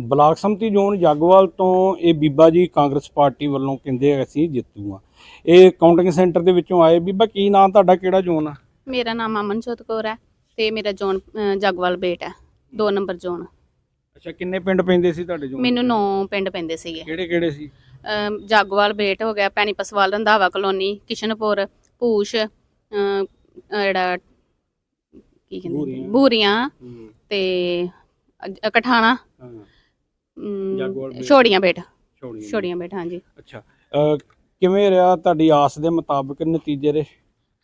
Block ਸੰਮਤੀ zone ਜਾਗੋਵਾਲ ਤੋਂ ਇਹ ਬੀਬਾ ਜੀ ਕਾਂਗਰਸ ਪਾਰਟੀ ਵੱਲੋਂ ਕਹਿੰਦੇ ਅਸੀਂ ਜਿੱਤੂ ਆ। ਇਹ ਕਾਊਂਟਿੰਗ ਸੈਂਟਰ ਦੇ ਵਿੱਚੋਂ ਆਏ। ਬੀਬਾ ਕੀ ਨਾਂ ਤੁਹਾਡਾ? ਕਿਹੜਾ ਜ਼ੋਨ ਆ? ਮੇਰਾ ਨਾਮ ਅਮਨਜੋਤ ਕੌਰ ਹੈ ਤੇ ਮੇਰਾ ਜੋਨ ਜਗਵਾਲ ਬੇਟ ਹੈ 2 ਨੰਬਰ ਜੋਨ। ਅੱਛਾ ਕਿੰਨੇ ਪਿੰਡ ਪੈਂਦੇ ਸੀ ਤੁਹਾਡੇ ਜ਼ੋਨ? ਮੈਨੂੰ 9 ਪਿੰਡ ਪੈਂਦੇ ਸੀਗੇ। ਕਿਹੜੇ ਕਿਹੜੇ ਸੀ? ਜਾਗਵਾਲ ਬੇਟ ਹੋ ਗਿਆ ਪੈਣੀ ਪਸਵਾਲ ਰੰਧਾਵਾ ਕਲੋਨੀ ਕਿਸ਼ਨਪੁਰ ਅ, ਜਿਹੜਾ ਕੀ ਕਹਿੰਦੇ। ਬੂਰੀਆਂ। ਤੇ ਅ- ਕਠਾਣਾ ਹਾਂ। ਅਮ, ਜਾਗਵਾਲ ਬੇਟ। ਛੋੜੀਆਂ ਬੇਟ ਛੋੜੀਆਂ ਛੋੜੀਆਂ ਬੇਟ ਹਾਂਜੀ। ਅੱਛਾ। ਅਹ ਕਿਵੇਂ ਰਿਹਾ ਤੁਹਾਡੀ ਆਸ ਦੇ ਮੁਤਾਬਕ ਨਤੀਜੇ ਦੇ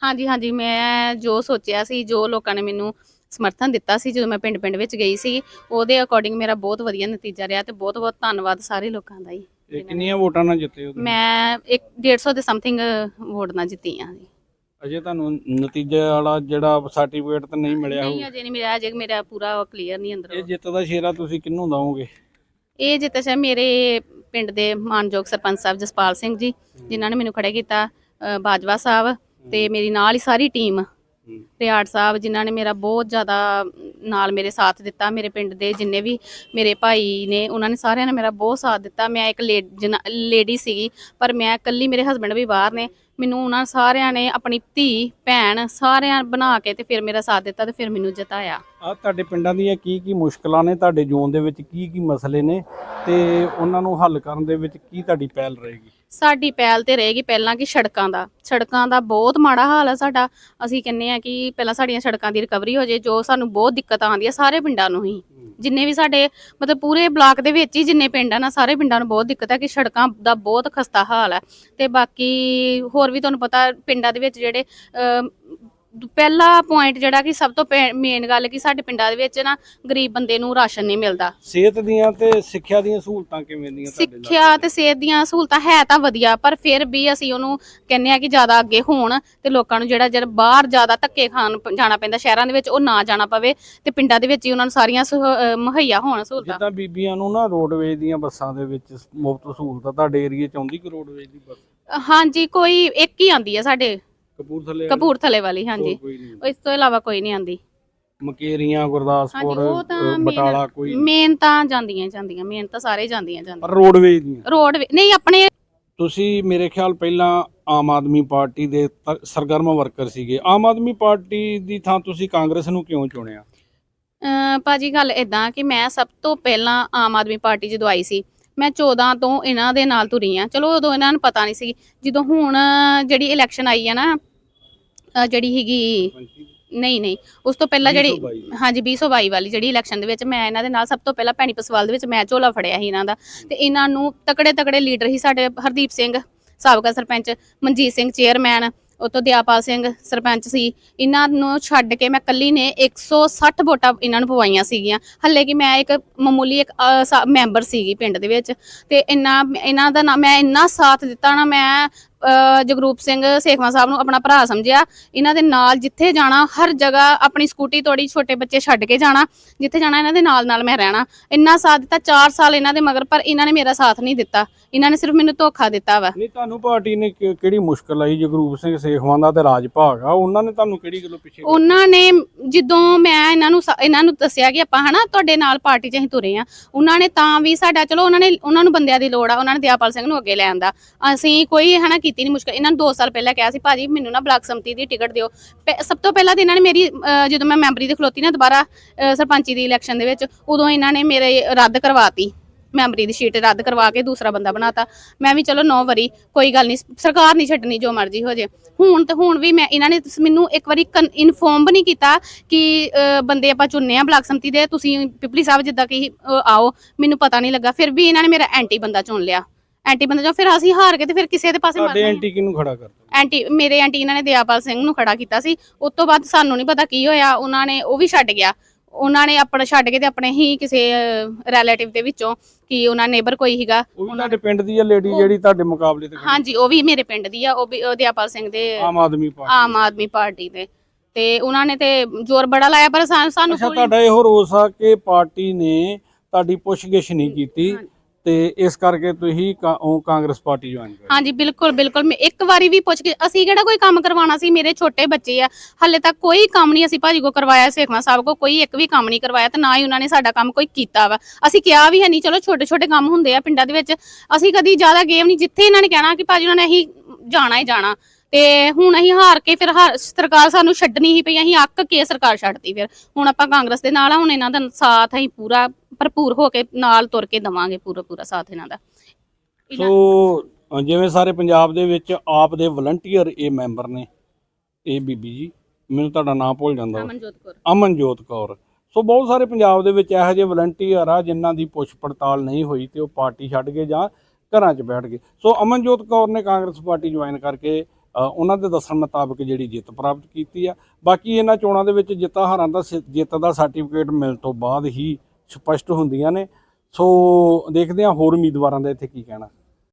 ਹਾਂਜੀ ਹਾਂਜੀ। ਮੈਂ ਜੋ ਸੋਚਿਆ ਸੀ ਜੋ ਲੋਕਾਂ ਨੇ ਮੈਨੂੰ ਸਮਰਥਨ ਦਿੱਤਾ ਸੀ ਜਦੋਂ ਮੈਂ ਪਿੰਡ ਪਿੰਡ ਵਿੱਚ ਗਈ ਸੀ ਉਹਦੇ ਅਕੋਰਡਿੰਗ ਮੇਰਾ ਬਹੁਤ ਵਧੀਆ ਨਤੀਜਾ ਰਿਹਾ ਤੇ ਬਹੁਤ ਬਹੁਤ ਧੰਨਵਾਦ ਸਾਰੇ ਲੋਕਾਂ ਦਾ ਜੀ। ਇਹ ਕਿੰਨੀਆਂ ਵੋਟਾਂ ਨਾਲ ਜਿੱਤੇ ਹੋ ਤੁਸੀਂ? ਮੈਂ ਇੱਕ 150 ਦੇ ਸਮਥਿੰਗ ਵੋਟ ਨਾਲ ਜਿੱਤੀ ਆ ਜੀ। ਅਜੇ ਤੁਹਾਨੂੰ ਨਤੀਜੇ ਵਾਲਾ ਜਿਹੜਾ ਸਰਟੀਫਿਕੇਟ ਤਾਂ ਨਹੀਂ ਮਿਲਿਆ ਨਹੀਂ ਹੋਊ। ਅਜੇ ਨਹੀਂ ਮਿਲਿਆ ਅਜੇ ਮੇਰਾ ਪੂਰਾ ਕਲੀਅਰ ਨਹੀਂ ਇਹ ਅੰਦਰੋਂ ਜਿੱਤ ਦਾ ਸ਼ੇਰਾ ਤੁਸੀਂ ਕਿਹਨੂੰ ਦਵੋਗੇ? ਇਹ ਜਿੱਤ ਸੇ ਮੇਰੇ ਪਿੰਡ ਦੇ ਮਾਨਯੋਗ ਸਰਪੰਚ ਸਾਹਿਬ ਜਸਪਾਲ ਸਿੰਘ ਜੀ ਜਿਨ੍ਹਾਂ ਨੇ ਮੈਨੂੰ ਖੜਾ ਕੀਤਾ ਅ, ਬਾਜਵਾ ਸਾਹਿਬ ਤੇ ਮੇਰੀ ਨਾਲ ਹੀ ਸਾਰੀ ਟੀਮ। ਰਿਆੜ ਸਾਹਿਬ ਜਿਨ੍ਹਾਂ ਨੇ ਮੇਰਾ ਬਹੁਤ ਜ਼ਿਆਦਾ ਨਾਲ ਮੇਰੇ ਸਾਥ ਦਿੱਤਾ ਮੇਰੇ ਪਿੰਡ ਦੇ ਜਿੰਨੇ ਵੀ ਮੇਰੇ ਭਾਈ ਨੇ ਉਹਨਾਂ ਨੇ ਸਾਰਿਆਂ ਨੇ ਮੇਰਾ ਬਹੁਤ ਸਾਥ ਦਿੱਤਾ। ਮੈਂ ਇੱਕ ਲੇਡੀ ਸੀਗੀ ਪਰ ਮੈਂ ਇਕੱਲੀ ਮੇਰੇ ਹਸਬੰਡ ਵੀ ਬਾਹਰ ਨੇ। ਮੈਨੂੰ ਉਹਨਾਂ ਸਾਰਿਆਂ ਨੇ ਆਪਣੀ ਧੀ, ਭੈਣ ਸਾਰਿਆਂ ਬਣਾ ਕੇ ਤੇ ਫਿਰ ਮੇਰਾ ਸਾਥ ਦਿੱਤਾ ਤੇ ਫਿਰ ਮੈਨੂੰ ਜਿਤਾਇਆ। ਆ ਤੁਹਾਡੇ ਪਿੰਡਾਂ ਦੀਆਂ ਕੀ ਕੀ ਮੁਸ਼ਕਲਾਂ ਨੇ? ਤੁਹਾਡੇ ਜ਼ੋਨ ਦੇ ਵਿੱਚ ਕੀ ਕੀ ਮਸਲੇ ਨੇ? ਤੇ ਉਹਨਾਂ ਨੂੰ ਹੱਲ ਕਰਨ ਦੇ ਵਿੱਚ ਕੀ ਤੁਹਾਡੀ ਪਹਿਲ ਰਹੇਗੀ? ਸਾਡੀ ਪਹਿਲ ਤੇ ਰਹੇਗੀ ਪਹਿਲਾਂ ਕਿ ਸੜਕਾਂ ਦਾ। ਸੜਕਾਂ ਦਾ ਬਹੁਤ ਮਾੜਾ ਹਾਲ ਹੈ ਸਾਡਾ। ਅਸੀਂ ਕਹਿੰਨੇ ਆ ਕਿ ਪਹਿਲਾਂ ਸਾਡੀਆਂ ਸੜਕਾਂ ਦੀ ਰਿਕਵਰੀ ਹੋ ਜੇ ਜੋ ਸਾਨੂੰ ਬਹੁਤ ਦਿੱਕਤ ਆਉਂਦੀ ਹੈ ਸਾਰੇ ਪਿੰਡਾਂ ਨੂੰ ਹੀ। ਜਿੰਨੇ ਵੀ ਸਾਡੇ ਮਤਲਬ ਪੂਰੇ ਬਲਾਕ ਦੇ ਵਿੱਚ ਹੀ ਜਿੰਨੇ ਪਿੰਡ ਆ ਨਾ ਸਾਰੇ ਪਿੰਡਾਂ ਨੂੰ ਬਹੁਤ ਦਿੱਕਤ ਹੈ ਕਿ ਸੜਕਾਂ ਦਾ ਬਹੁਤ ਖਸਤਾ ਹਾਲ ਹੈ ਤੇ ਬਾਕੀ ਹੋਰ ਵੀ ਤੁਹਾਨੂੰ ਪਤਾ ਪਿੰਡਾਂ ਦੇ ਵਿੱਚ ਜਿਹੜੇ ਪਹਿਲਾ ਪੁਆਇੰਟ ਜਿਹੜਾ ਕਿ ਸਭ ਤੋਂ ਮੇਨ ਗੱਲ ਕਿ ਸਾਡੇ ਪਿੰਡਾਂ ਦੇ ਵਿੱਚ ਨਾ ਗਰੀਬ ਬੰਦੇ ਨੂੰ ਰਾਸ਼ਨ ਨਹੀਂ ਮਿਲਦਾ। ਸਿਹਤ ਦੀਆਂ ਤੇ ਸਿੱਖਿਆ ਦੀਆਂ ਸਹੂਲਤਾਂ ਕਿਵੇਂ ਦੀਆਂ ਤੁਹਾਡੇ ਸਿੱਖਿਆ ਤੇ ਸਿਹਤ ਦੀਆਂ ਸਹੂਲਤਾਂ ਹੈ ਤਾਂ ਵਧੀਆ ਪਰ ਫਿਰ ਵੀ ਅਸੀਂ ਉਹਨੂੰ ਕਹਿੰਦੇ ਆ ਕਿ ਜ਼ਿਆਦਾ ਅੱਗੇ ਹੋਣ ਤੇ ਲੋਕਾਂ ਨੂੰ ਜਿਹੜਾ ਜਿਹੜਾ ਬਾਹਰ ਜ਼ਿਆਦਾ ਧੱਕੇ ਖਾਣ ਜਾਣਾ ਪੈਂਦਾ ਸ਼ਹਿਰਾਂ ਦੇ ਵਿੱਚ ਉਹ ਨਾ ਜਾਣਾ ਪਵੇ ਤੇ ਪਿੰਡਾਂ ਦੇ ਵਿੱਚ ਹੀ ਉਹਨਾਂ ਨੂੰ ਸਾਰੀਆਂ ਮੁਹੱਈਆ ਹੋਣ ਸਹੂਲਤਾਂ। ਜਿੱਦਾਂ ਬੀਬੀਆਂ ਨੂੰ ਨਾ ਰੋਡਵੇਜ ਦੀਆਂ ਬੱਸਾਂ ਦੇ ਵਿੱਚ ਮੁਫਤ ਸਹੂਲਤਾਂ ਤੁਹਾਡੇ ਏਰੀਏ ਚ ਆਉਂਦੀ ਕਿ ਰੋਡਵੇਜ ਦੀ ਬੱਸ? ਹਾਂਜੀ ਕੋਈ ਇੱਕ ਹੀ ਆਂਦੀ ਹੈ ਸਾਡੇ। ਕਪੂਰਥਲੇ ਵਾਲੀ? ਕਪੂਰਥਲੇ ਵਾਲੀ ਹਾਂਜੀ। ਹੋਰ ਕੋਈ ਨਹੀਂ। ਇਸ ਤੋਂ ਇਲਾਵਾ ਕੋਈ ਨਹੀਂ ਆਂਦੀ। ਮਕੇਰੀਆਂ ਗੁਰਦਾਸਪੁਰ ਹਾਂਜੀ, ਉਹ ਤਾਂ ਅ, ਬਟਾਲਾ ਕੋਈ ਮੇਨ ਤਾਂ ਜਾਂਦੀਆਂ ਹੀ ਜਾਂਦੀਆਂ ਮੇਨ ਤਾਂ ਸਾਰੇ ਜਾਂਦੀਆਂ ਪਰ ਜਾਂਦੀਆਂ। ਰੋਡਵੇਜ ਦੀਆਂ? ਰੋਡ ਵੀ- ਨਹੀਂ ਆਪਣੇ ਤੁਸੀਂ ਮੇਰੇ ਖਿਆਲ ਪਹਿਲਾਂ ਆਮ ਆਦਮੀ ਪਾਰਟੀ ਦੇ ਸਰਗਰਮ ਵਰਕਰ ਸੀਗੇ। ਆਮ ਆਦਮੀ ਪਾਰਟੀ ਦੀ ਥਾਂ ਤੁਸੀਂ ਕਾਂਗਰਸ ਨੂੰ ਕਿਉਂ ਚੁਣਿਆ? ਅਮ ਭਾਜੀ ਗੱਲ ਇਦਾਂ ਕਿ ਮੈਂ ਸਭ ਤੋਂ ਪਹਿਲਾਂ ਆਮ ਆਦਮੀ ਪਾਰਟੀ ਜਦੋਂ ਆਈ ਸੀ ਮੈਂ 14 ਤੋਂ ਇਹਨਾਂ ਦੇ ਨਾਲ ਤੁਰੀ ਆ। ਚਲੋ ਉਦੋਂ ਇਹਨਾਂ ਨੂੰ ਪਤਾ ਨਹੀਂ ਸੀ। ਜਦੋਂ ਹੁਣ ਜਿਹੜੀ ਇਲੈਕਸ਼ਨ ਆਈ ਆ ਨਾ ਜਿਹੜੀ ਹੈਗੀ ਨਹੀਂ ਨਹੀਂ ਉਸ ਤੋਂ ਪਹਿਲਾਂ ਜਿਹੜੀ 2022 ਹਾਂਜੀ 2022 ਵਾਲੀ ਜਿਹੜੀ ਇਲੈਕਸ਼ਨ ਦੇ ਵਿੱਚ ਮੈਂ ਇਹਨਾਂ ਦੇ ਨਾਲ ਸਭ ਤੋਂ ਪਹਿਲਾਂ ਭੈਣੀ ਪਸਵਾਲ ਦੇ ਵਿੱਚ ਮੈਂ ਝੋਲਾ ਫੜਿਆ ਸੀ ਇਹਨਾਂ ਦਾ। ਤੇ ਇਹਨਾਂ ਨੂੰ ਤਕੜੇ ਤਕੜੇ ਲੀਡਰ ਸੀ ਸਾਡੇ ਹਰਦੀਪ ਸਿੰਘ ਸਾਬਕਾ ਸਰਪੰਚ ਮਨਜੀਤ ਸਿੰਘ ਚੇਅਰਮੈਨ ਉਤੋਂ ਦਿਆਪਾਲ ਸਿੰਘ ਸਰਪੰਚ ਸੀ ਇਹਨਾਂ ਨੂੰ ਛੱਡ ਕੇ ਮੈਂ ਕੱਲੀ ਨੇ 160 ਵੋਟਾਂ ਇਹਨਾਂ ਨੂੰ ਪਵਾਈਆਂ ਸੀਗੀਆਂ। ਹੱਲੇ ਕਿ ਮੈਂ ਇੱਕ ਮਾਮੂਲੀ ਇੱਕ ਅ, ਮੈਂਬਰ ਸੀਗੀ ਪਿੰਡ ਦੇ ਵਿੱਚ। ਤੇ ਇੰਨਾ ਇਹਨਾਂ ਦਾ ਨਾ ਮੈਂ ਇੰਨਾ ਸਾਥ ਦਿੱਤਾ ਨਾ ਮੈਂ ਜਗਰੂਪ ਸਿੰਘ ਸੇਖਵਾਂ ਸਾਹਿਬ ਨੂੰ ਆਪਣਾ ਭਰਾ ਸਮਝਿਆ। ਇਹਨਾਂ ਦੇ ਨਾਲ ਜਿੱਥੇ ਜਾਣਾ ਹਰ ਜਗ੍ਹਾ ਆਪਣੀ ਸਕੂਟੀ ਤੋੜੀ ਛੋਟੇ ਬੱਚੇ ਛੱਡ ਕੇ ਜਾਣਾ ਜਿੱਥੇ ਜਾਣਾ ਇਹਨਾਂ ਦੇ ਨਾਲ ਨਾਲ ਮੈਂ ਰਹਿਣਾ। ਇੰਨਾ ਸਾਥ ਦਿੱਤਾ 4 ਸਾਲ ਇਹਨਾਂ ਦੇ ਮਗਰ ਪਰ ਇਹਨਾਂ ਨੇ ਮੇਰਾ ਸਾਥ ਨਹੀਂ ਦਿੱਤਾ। ਇਹਨਾਂ ਨੇ ਸਿਰਫ ਮੈਨੂੰ ਧੋਖਾ ਦਿੱਤਾ ਵਾ। ਨਹੀਂ ਤੁਹਾਨੂੰ ਪਾਰਟੀ ਨੇ ਕਿ- ਕਿਹੜੀ ਮੁਸ਼ਕਲ ਆਈ? ਜਗਰੂਪ ਸਿੰਘ ਸੇਖਵਾਂ ਦਾ ਤੇ ਰਾਜ ਭਾਗ ਆ। ਉਹਨਾਂ ਨੇ ਤੁਹਾਨੂੰ ਕਿਹੜੀ ਗੱਲੋਂ ਪਿੱਛੇ ਉਹਨਾਂ ਨੇ ਜਦੋਂ ਮੈਂ ਇਹਨਾਂ ਨੂੰ ਸ- ਇਹਨਾਂ ਨੂੰ ਦੱਸਿਆ ਕਿ ਆਪਾਂ ਹਨਾ ਤੁਹਾਡੇ ਨਾਲ ਪਾਰਟੀ 'ਚ ਅਸੀਂ ਤੁਰੇ ਆ ਉਹਨਾਂ ਨੇ ਤਾਂ ਵੀ ਸਾਡਾ ਚਲੋ ਉਹਨਾਂ ਨੇ ਉਹਨਾਂ ਨੂੰ ਬੰਦਿਆਂ ਦੀ ਲੋੜ ਆ ਉਹਨਾਂ ਨੇ ਦਿਆਪਾਲ ਸਿੰਘ ਨੂੰ ਅੱਗੇ ਲੈ ਆਂਦਾ। ਅਸੀਂ ਕੋਈ ਹਨਾ ਕੀਤੀ ਨਹੀਂ ਮੁਸ਼ਕਲ। ਇਹਨਾਂ ਨੂੰ 2 ਸਾਲ ਪਹਿਲਾਂ ਕਿਹਾ ਸੀ ਭਾਜੀ ਮੈਨੂੰ ਨਾ ਬਲਾਕ ਸੰਮਤੀ ਦੀ ਟਿਕਟ ਦਿਓ। ਪਹਿ- ਸਭ ਤੋਂ ਪਹਿਲਾਂ ਤਾਂ ਇਹਨਾਂ ਨੇ ਮੇਰੀ ਅਹ, ਜਦੋਂ ਮੈਂ ਮੈਂਬਰੀ ਦੀ ਖਲੋਤੀ ਨਾ ਦੁਬਾਰਾ ਅਹ, ਸਰਪੰਚੀ ਦੀ ਇਲੈਕਸ਼ਨ ਦੇ ਵਿੱਚ ਉਦੋਂ ਇਹਨਾਂ ਨੇ ਮੇਰੇ ਰੱਦ ਕਰਵਾਤੀ। ਮੈਂਬਰੀ ਦੀ ਸ਼ੀਟ ਰੱਦ ਕਰਵਾ ਕੇ ਦੂਸਰਾ ਬੰਦਾ ਬਣਾਤਾ। ਮੈਂ ਵੀ ਚਲੋ ਨੌ ਵਾਰੀ ਕੋਈ ਗੱਲ ਨਹੀਂ ਸਰਕਾਰ ਨਹੀਂ ਛੱਡਣੀ ਜੋ ਮਰਜ਼ੀ ਹੋ ਜੇ। ਹੁਣ ਤੇ ਹੁਣ ਵੀ ਮੈਂ ਇਹਨਾਂ ਨੇ ਸ- ਮੈਨੂੰ ਇੱਕ ਵਾਰੀ ਇਨਫੋਰਮ ਵੀ ਨਹੀਂ ਕੀਤਾ ਕਿ ਅਹ, ਬੰਦੇ ਆਪਾਂ ਚੁਣਨੇ ਆ ਬਲਾਕ ਸੰਮਤੀ ਦੇ। ਤੁਸੀਂ ਪਿਪਲੀ ਸਾਹਿਬ ਜਿੱਦਾਂ ਕਿ ਅਹ, ਆਓ ਮੈਨੂੰ ਪਤਾ ਨਹੀਂ ਲੱਗਾ। ਫਿਰ ਵੀ ਇਹਨਾਂ ਨੇ ਮੇਰਾ ਐਂਟੀ ਬੰਦਾ ਚੁਣ ਲਿਆ। ਐਂਟੀ ਬੰਦਾ ਜੋ ਫਿਰ ਅਸੀਂ ਹਾਰ ਕੇ ਤੇ ਫਿਰ ਕਿਸੇ ਦੇ ਪਾਸੇ ਹੀ ਆ। ਐਂਟੀ ਕਿਹਨੂੰ ਖੜਾ ਕਰਤਾ ਐਂਟੀ ਮੇਰੇ ਐਂਟੀ ਇਹਨਾਂ ਨੇ ਦਿਆਪਾਲ ਸਿੰਘ ਨੂੰ ਖੜਾ ਕੀਤਾ ਸੀ। ਉਸ ਤੋਂ ਬਾਅਦ ਸਾਨੂੰ ਨਹੀਂ ਪਤਾ ਕੀ ਹੋਇਆ ਉਹਨਾਂ ਨੇ ਉਹ ਵੀ ਛੱਡ ਗਿਆ। ਉਹਨਾਂ ਨੇ ਆਪਣਾ ਛੱਡ ਕੇ ਤੇ ਆਪਣੇ ਹੀ ਕਿਸੇ ਰਿਲੇਟਿਵ ਦੇ ਵਿੱਚੋਂ ਕਿ ਉਹਨਾਂ ਨੇਬਰ ਕੋਈ ਹੀਗਾ ਉਹ ਵੀ ਤੁਹਾਡੇ ਪਿੰਡ ਦੀ ਆ ਲੇਡੀ ਜਿਹੜੀ ਤੁਹਾਡੇ ਮੁਕਾਬਲੇ ਤੇ ਖੜੀ? ਹਾਂਜੀ ਉਹ ਵੀ ਮੇਰੇ ਪਿੰਡ ਦੀ ਆ। ਉਹ ਵੀ ਉਹ ਦਿਆਪਾਲ ਸਿੰਘ ਦੇ ਆਮ ਆਦਮੀ ਪਾਰਟੀ ਆਮ ਆਦਮੀ ਪਾਰਟੀ ਦੇ। ਤੇ ਉਹਨਾਂ ਨੇ ਤੇ ਜ਼ੋਰ ਬੜਾ ਲਾਇਆ ਪਰ ਸਾਨੂੰ ਸਾਨੂੰ ਅੱਛਾ ਕੋਈ- ਤੁਹਾਡਾ ਇਹੋ ਰੋਸ ਆ ਕਿ ਪਾਰਟੀ ਨੇ ਤੁਹਾਡੀ ਪੁੱਛਗਿਛ ਨਹੀਂ ਕੀਤੀ। ਤੇ ਇਸ ਕਰਕੇ ਤੁਸੀਂ ਕਾ- ਉਹ ਕਾਂਗਰਸ ਪਾਰਟੀ ਜੁਆਇਨ ਕਰ। ਹਾਂਜੀ, ਬਿਲਕੁਲ ਬਿਲਕੁਲ। ਮੈਂ ਇੱਕ ਵਾਰੀ ਵੀ ਪੁੱਛ ਕੇ ਅਸੀਂ ਕਿਹੜਾ ਕੋਈ ਕੰਮ ਕਰਵਾਉਣਾ ਸੀ? ਮੇਰੇ ਛੋਟੇ ਬੱਚੇ ਆ। ਹਾਲੇ ਤੱਕ ਕੋਈ ਕੰਮ ਨਹੀਂ ਅਸੀਂ ਭਾਜੀ ਕੋ ਕਰਵਾਇਆ ਸੇਖਵਾ ਸਾਹਿਬ ਕੋ ਕੋਈ ਇੱਕ ਵੀ ਕੰਮ ਨਹੀਂ ਕਰਵਾਇਆ ਤੇ ਨਾ ਹੀ ਉਹਨਾਂ ਨੇ ਸਾਡਾ ਕੰਮ ਕੋਈ ਕੀਤਾ ਵਾ। ਅਸੀਂ ਕਿਹਾ ਵੀ ਹੈ ਨਹੀਂ, ਚਲੋ ਛੋਟੇ ਛੋਟੇ ਕੰਮ ਹੁੰਦੇ ਆ ਪਿੰਡਾਂ ਦੇ ਵਿੱਚ। ਅਸੀਂ ਕਦੀ ਜ਼ਿਆਦਾ ਗੇਮ ਨਹੀਂ, ਜਿੱਥੇ ਇਹਨਾਂ ਨੇ ਕਹਿਣਾ ਕਿ ਭਾਜੀ ਉਹਨਾਂ ਨੇ ਅਸੀਂ ਜਾਣਾ ਹੀ ਜਾਣਾ। ਤੇ ਹੁਣ ਅਸੀਂ ਹਾਰ ਕੇ ਫਿਰ ਹਾਰ- ਸਰਕਾਰ ਸਾਨੂੰ ਛੱਡਣੀ ਹੀ ਪਈ, ਅਸੀਂ ਅੱਕ ਕੇ ਸਰਕਾਰ ਛੱਡਤੀ ਫਿਰ। ਹੁਣ ਆਪਾਂ ਕਾਂਗਰਸ ਦੇ ਨਾਲ ਆ, ਹੁਣ ਇਹਨਾਂ ਦਾ ਸਾਥ ਅਸੀਂ ਪੂਰਾ ਭਰਪੂਰ ਹੋ ਕੇ ਨਾਲ ਤੁਰ ਕੇ ਦਵਾਂਗੇ ਪੂਰਾ ਪੂਰਾ ਸਾਥ ਇਹਨਾਂ ਦਾ। ਸੋ ਜਿਵੇਂ ਸਾਰੇ ਪੰਜਾਬ ਦੇ ਵਿੱਚ ਆਪ ਦੇ ਵਲੰਟੀਅਰ ਇਹ ਮੈਂਬਰ ਨੇ ਇਹ ਬੀਬੀ ਜੀ ਮੈਨੂੰ ਤੁਹਾਡਾ ਨਾਮ ਭੁੱਲ ਜਾਂਦਾ। ਅਮਨਜੋਤ ਕੌਰ। ਅਮਨਜੋਤ ਕੌਰ। ਸੋ ਬਹੁਤ ਸਾਰੇ ਪੰਜਾਬ ਦੇ ਵਿੱਚ ਇਹੋ ਜਿਹੇ ਵਲੰਟੀਅਰ ਆ ਜਿਨ੍ਹਾਂ ਦੀ ਪੁੱਛ ਪੜਤਾਲ ਨਹੀਂ ਹੋਈ ਤੇ ਉਹ ਪਾਰਟੀ ਛੱਡ ਕੇ ਜਾਂ ਘਰਾਂ 'ਚ ਬੈਠ ਗਏ। ਸੋ ਅਮਨਜੋਤ ਕੌਰ ਨੇ ਕਾਂਗਰਸ ਪਾਰਟੀ ਜੁਆਇਨ ਕਰਕੇ ਉਹਨਾਂ ਦੇ ਦੱਸਣ ਮੁਤਾਬਕ ਜਿਹੜੀ ਜਿੱਤ ਪ੍ਰਾਪਤ ਕੀਤੀ ਆ। ਬਾਕੀ ਇਹਨਾਂ ਚੋਣਾਂ ਦੇ ਵਿੱਚ ਜਿੱਤਾਂ ਹਾਰਾਂ ਦਾ ਜਿੱਤ ਦਾ ਸਰਟੀਫਿਕੇਟ ਮਿਲਣ ਤੋਂ ਬਾਅਦ ਹੀ ਸਪਸ਼ਟ ਹੁੰਦੀਆਂ ਨੇ। ਸੋ ਦੇਖਦੇ ਹਾਂ ਹੋਰ ਉਮੀਦਵਾਰਾਂ ਦਾ ਇੱਥੇ ਕੀ ਕਹਿਣਾ।